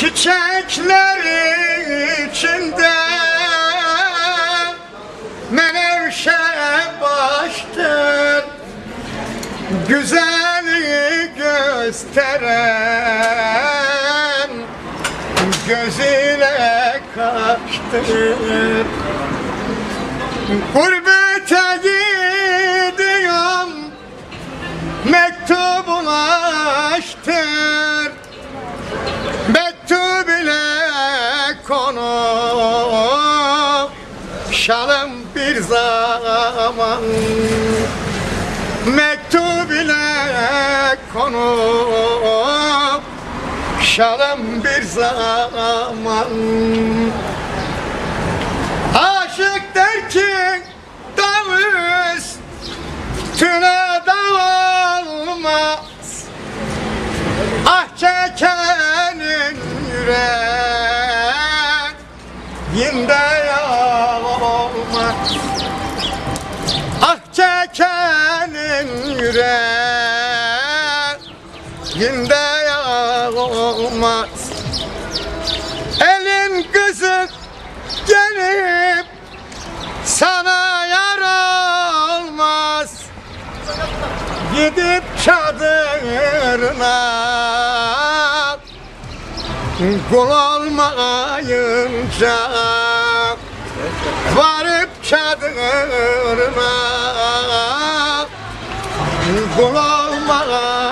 Çiçekler içinde menevşe baştır. Güzeli gösteren gözüne kaçtır. Gurbete gidiyorum konu Şalım bir zaman Mektup ile konu Şalım bir zaman Aşık der ki dağ üstüne dağılmaz. Ah çekenin yüreğinde yağmaz Ah çekenin yüreğinde yağmaz Elin kızı gelip sana yar olmaz. Gidip çadırına Kul olmayınca Varıp çadırına Kul olmayınca